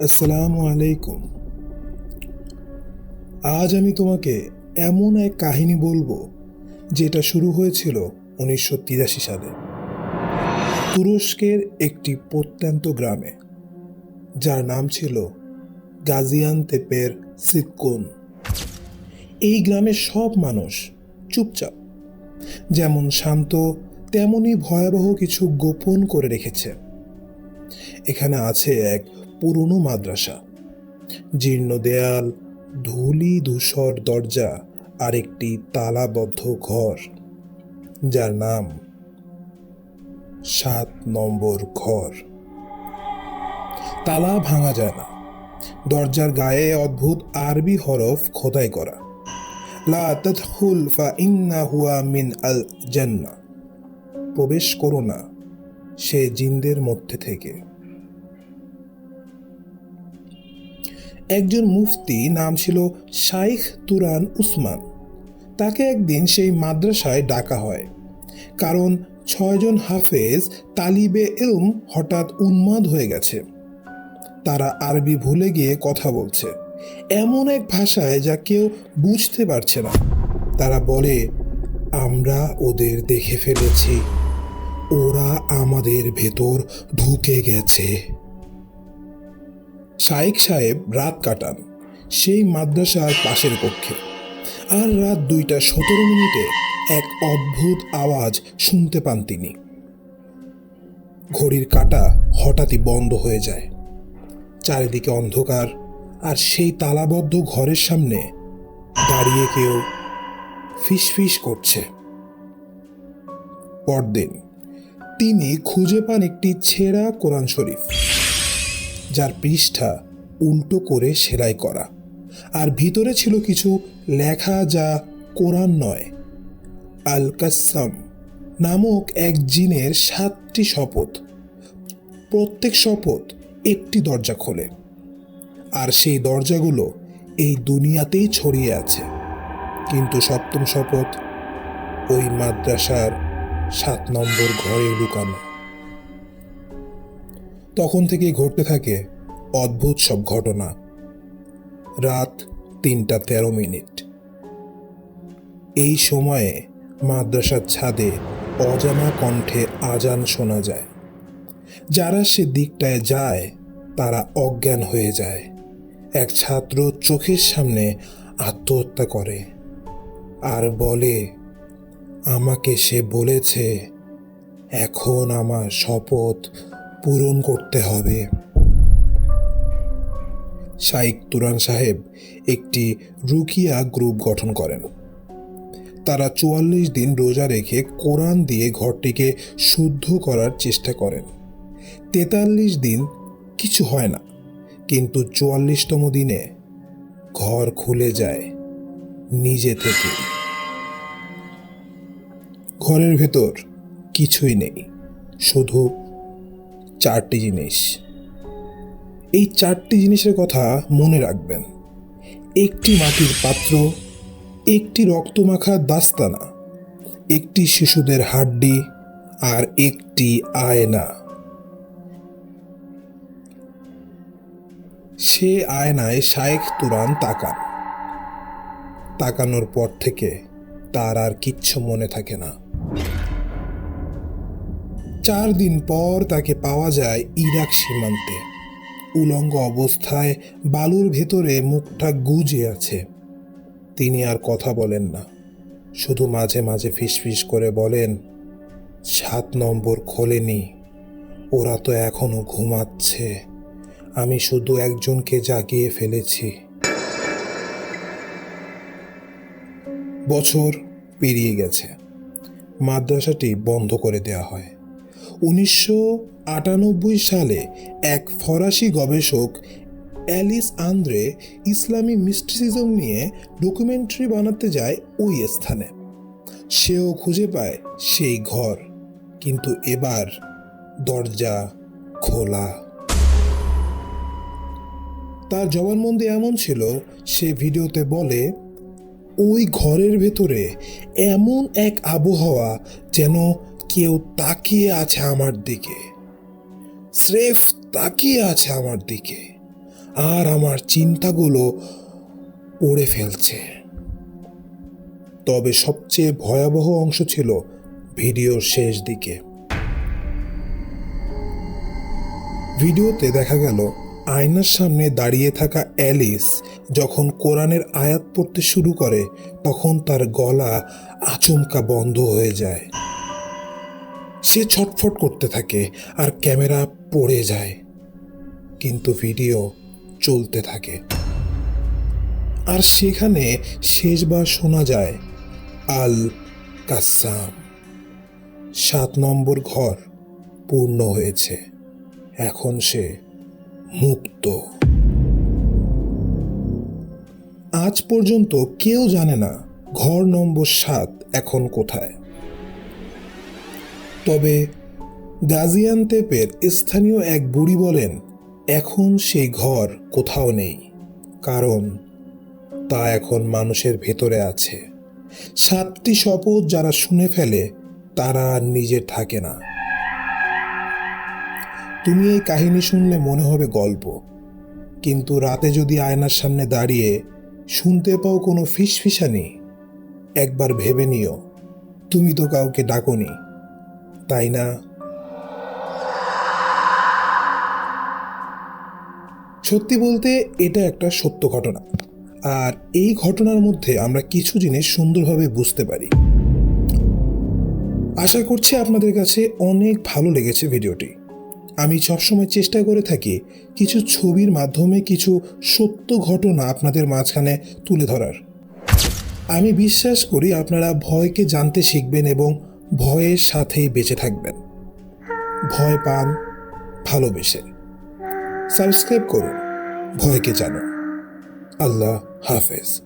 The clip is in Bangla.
আসসালামু আলাইকুম। আজ আমি তোমাকে এমন এক কাহিনী বলব, যেটা শুরু হয়েছিল উনিশশো তিরাশি সালে। তুরস্কের একটি প্রত্যন্ত গ্রামে, যার নাম ছিল গাজিয়ান তেপের সিতকুন এই গ্রামের সব মানুষ চুপচাপ, যেমন শান্ত তেমনই ভয়াবহ কিছু গোপন করে রেখেছে। এখানে আছে এক পুরনো মাদ্রাসা। জীর্ণ দেয়াল, ধুলি ধূসর দরজা আর একটি তালাবদ্ধ ঘর, যার নাম সাত নম্বর ঘর। তালা ভাঙা যায় না। দরজার গায়ে অদ্ভুত আরবি হরফ খোদাই করা। লা ফা হুয়া মিন আল জান্না। প্রবেশ করো না, সে জিনদের মধ্যে থেকে। একজন মুফতি নাম ছিল শাইখ তুরান উসমান। তাকে একদিন সেই মাদ্রাসায় ডাকা হয়। কারণ ছয়জন হাফেজ তালিবে এলম হঠাৎ উন্মাদ হয়ে গেছে। তারা আরবি ভুলে গিয়ে কথা বলছে। এমন এক ভাষায় যা কেউ বুঝতে পারছে না। তারা বলে, আমরা ওদের দেখে ফেলেছি। ওরা আমাদের ভেতর ঢুকে গেছে। শাইক সাহেব রাত কাটান, সেই মাদ্রাসার পাশের কক্ষে। আর রাত দুইটা সতেরো মিনিটে এক অদ্ভুত আওয়াজ শুনতে পান তিনি। ঘড়ির কাঁটা হঠাৎই বন্ধ হয়ে যায়। চারিদিকে অন্ধকার, আর সেই তালাবদ্ধ ঘরের সামনে দাঁড়িয়ে কেউ ফিসফিস করছে। পরদিন তিনি খুঁজে পান একটি ছেঁড়া কোরআন শরীফ। যার পৃষ্ঠা উল্টো করে সেলাই করা। আর ভিতরে ছিল কিছু লেখা যা কোরআন নয়। আল কাসাম নামক এক জিনের সাতটি শপথ। প্রত্যেক শপথ একটি দরজা খোলে। আর সেই দরজাগুলো এই দুনিয়াতেই ছড়িয়ে আছে। কিন্তু সপ্তম শপথ ওই মাদ্রাসার সাত নম্বর ঘরে লুকানো। তখন থেকেই ঘটতে থাকে অদ্ভুত সব ঘটনা। রাত তিনটা তেরো মিনিট। এই সময়ে মাদ্রাসার ছাদে অজানা কণ্ঠে আজান শোনা যায়। যারা সে দিকটায় যায়, তারা অজ্ঞান হয়ে যায়। এক ছাত্র চোখের সামনে আত্মহত্যা করে আর বলে, আমাকে সে বলেছে, এখন আমার শপথ পূরণ করতে হবে। শাইক তুরান সাহেব একটি রুকিয়া গ্রুপ গঠন করেন। তারা চুয়াল্লিশ দিন রোজা রেখে কোরআন দিয়ে ঘরটিকে শুদ্ধ করার চেষ্টা করেন। তেতাল্লিশ দিন কিছু হয় না, কিন্তু চুয়াল্লিশতম দিনে ঘর খুলে যায় নিজে থেকে। ঘরের ভেতর কিছুই নেই, শুধু চারটি জিনিস। এই চারটি জিনিসের কথা মনে রাখবেন। একটি মাটির পাত্র, একটি রক্তমাখা দাস্তানা, একটি শিশুদের হাড্ডি আর একটি আয়না। সে আয়নায় শায়েখ তুরান তাকান। তাকানোর পর থেকে তার আর কিচ্ছু মনে থাকে না। চার দিন পর তাকে পাওয়া যায় ইরাক সীমান্তে। উলঙ্গ অবস্থায় বালুর ভেতরে মুখটা গুজে আছে। তিনি আর কথা বলেন না। শুধু মাঝে মাঝে ফিসফিস করে বলেন, সাত নম্বর খোলেনি, ওরা তো এখনও ঘুমাচ্ছে। আমি শুধু একজনকে জাগিয়ে ফেলেছি। বছর পেরিয়ে গেছে। মাদ্রাসাটি বন্ধ করে দেওয়া হয়। উনিশশো আটানব্বই সালে এক ফরাসি গবেষক অ্যালিস আন্দ্রে ইসলামী মিস্টিসিজম নিয়ে ডকুমেন্টারি বানাতে যায় ওই স্থানে। সেও খুঁজে পায় সেই ঘর, কিন্তু এবার দরজা খোলা। তার জবানবন্দি এমন ছিল, সে ভিডিওতে বলে, ওই ঘরের ভেতরে এমন এক আবহাওয়া যেন কেউ তাকিয়ে আছে আমার দিকে। স্রেফ তাকিয়ে আছে আমার দিকে। আর আমার চিন্তাগুলো পড়ে ফেলছে। তবে সবচেয়ে ভয়াবহ অংশ ছিল ভিডিওর শেষ দিকে। ভিডিওতে দেখা গেল, আয়নার সামনে দাঁড়িয়ে থাকা অ্যালিস যখন কোরআনের আয়াত পড়তে শুরু করে, তখন তার গলা আচমকা বন্ধ হয়ে যায়। সে ছটফট করতে থাকে আর ক্যামেরা পড়ে যায়। কিন্তু ভিডিও চলতে থাকে। আর সেখানে শেষবার শোনা যায়, আল কাসাম। সাত নম্বর ঘর পূর্ণ হয়েছে। এখন সে মুক্ত। আজ পর্যন্ত কেউ জানে না ঘর নম্বর সাত এখন কোথায়। তবে গাজিয়ান্তেপের স্থানীয় এক বুড়ি বলেন, এখন সেই ঘর কোথাও নেই, কারণ তা এখন মানুষের ভেতরে আছে। সাতটি শপথ যারা শুনে ফেলে, তারা আর নিজের থাকে না। তুমি এই কাহিনী শুনলে মনে হবে গল্প, কিন্তু রাতে যদি আয়নার সামনে দাঁড়িয়ে শুনতে পাও কোনো ফিসফিসানি, একবার ভেবে নিও। তুমি তো কাউকে ডাকনি। তাই না? সত্যি বলতে এটা একটা সত্য ঘটনা। আর এই ঘটনার মধ্যে আমরা কিছু জিনিস সুন্দরভাবে বুঝতে পারি। আশা করছি আপনাদের কাছে অনেক ভালো লেগেছে ভিডিওটি। আমি সবসময় চেষ্টা করে থাকি কিছু ছবির মাধ্যমে কিছু সত্য ঘটনা আপনাদের মাঝখানে তুলে ধরার। আমি বিশ্বাস করি আপনারা ভয়কে জানতে শিখবেন এবং ভয়ের সাথেই বেঁচে থাকবেন। ভয় পান ভালোবেসে সাবস্ক্রাইব করুন ভয়কে জানো আল্লাহ হাফেজ।